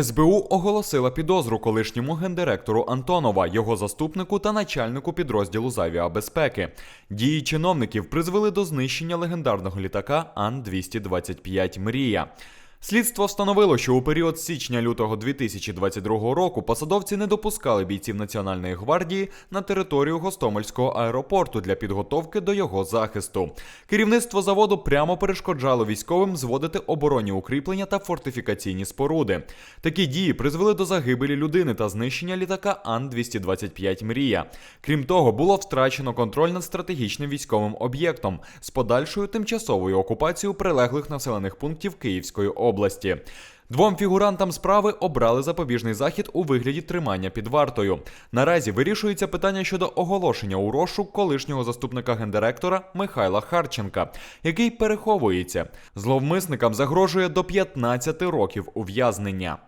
СБУ оголосила підозру колишньому гендиректору Антонова, його заступнику та начальнику підрозділу з авіабезпеки. Дії чиновників призвели до знищення легендарного літака Ан-225 Мрія. Слідство встановило, що у період січня-лютого 2022 року посадовці не допускали бійців Національної гвардії на територію Гостомельського аеропорту для підготовки до його захисту. Керівництво заводу прямо перешкоджало військовим зводити оборонні укріплення та фортифікаційні споруди. Такі дії призвели до загибелі людини та знищення літака Ан-225 Мрія. Крім того, було втрачено контроль над стратегічним військовим об'єктом з подальшою тимчасовою окупацією прилеглих населених пунктів Київської області. Двом фігурантам справи обрали запобіжний захід у вигляді тримання під вартою. Наразі вирішується питання щодо оголошення у розшук колишнього заступника гендиректора Михайла Харченка, який переховується. Зловмисникам загрожує до 15 років ув'язнення.